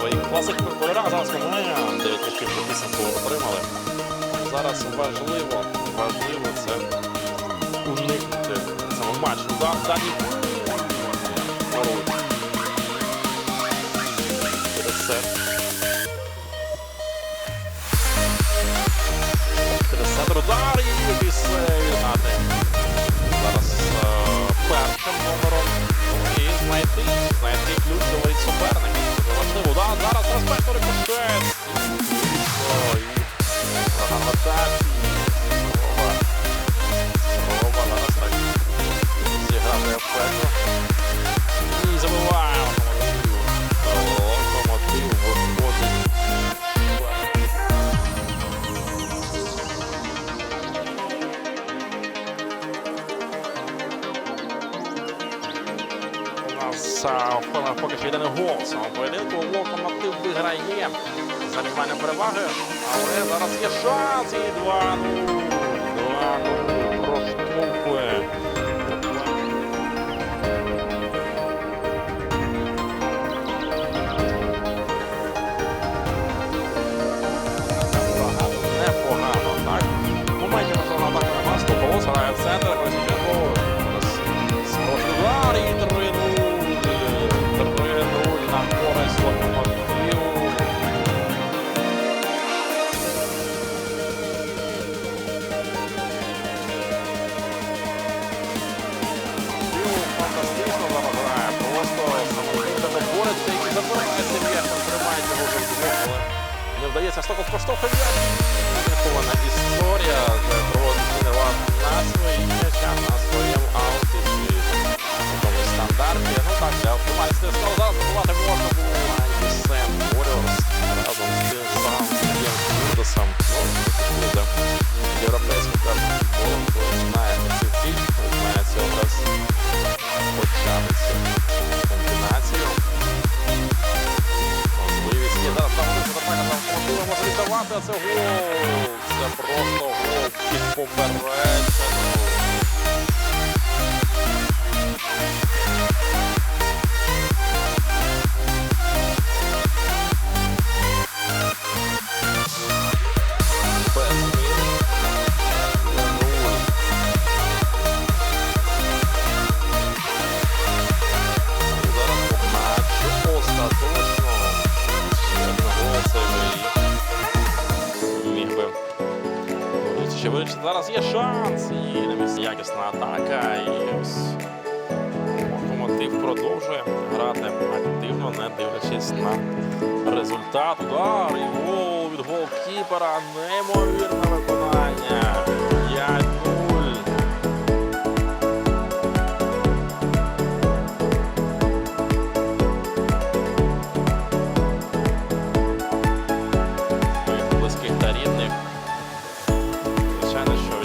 своїх класичних кольорах. Зараз ми 9 очків по підсумку отримали. Зараз важливо, важливо це уникнути цього матчу. У нас а, в- поки що єдиний гол в цьому поєдинку. Локомотив виграє за перевагою. Але зараз є шанс і 2-0. 2-0 проштовхує. Стоков проштовхує м'яч. Врятована історія, проводить Мінерван Мотура може віддавати, а це гол. Це просто гол під попередженню. Зараз є шанс. І на місці якісна атака. І ось локомотив продовжує грати активно, не дивлячись на результат. Удар і гол від голкіпера. Неймовірне виконання.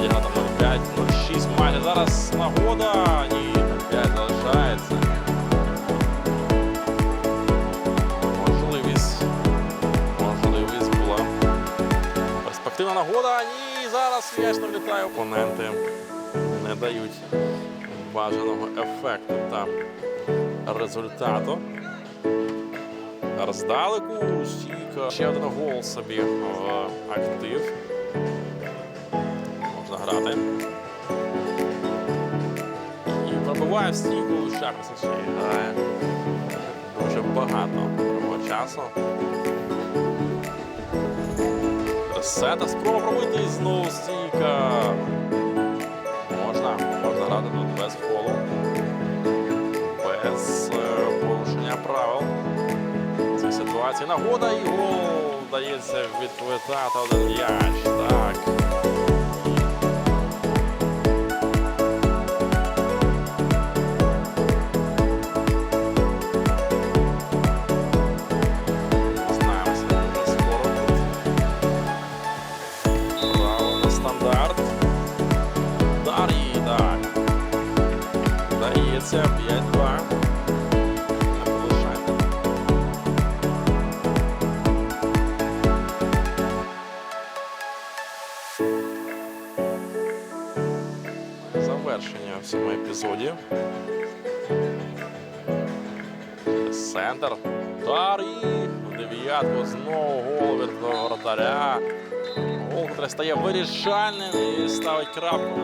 Що відіграти 0-5, 0-6 майже. Зараз нагода. Ні, 0-5 залишається. Можливість. Можливість була. Перспективна нагода. Ні, зараз не влітає. Опоненти не дають бажаного ефекту та результату. Зараз здалеку стійка. Ще один гол собі в актив. Грати. І пробиває в стійку. Шахматич грає дуже багато другого часу. Сета спроба пробити знову стійка. Можна, можна грати тут без фолу. Без е, порушення правил цій ситуації. Нагода і гол вдається відповідати один м'яч. Так. Вдається 5-2. Завершення в цьому епізоді. Центр. Удар дев'ятку знову гол від воротаря. Гол, який стає вирішальним і ставить крапку.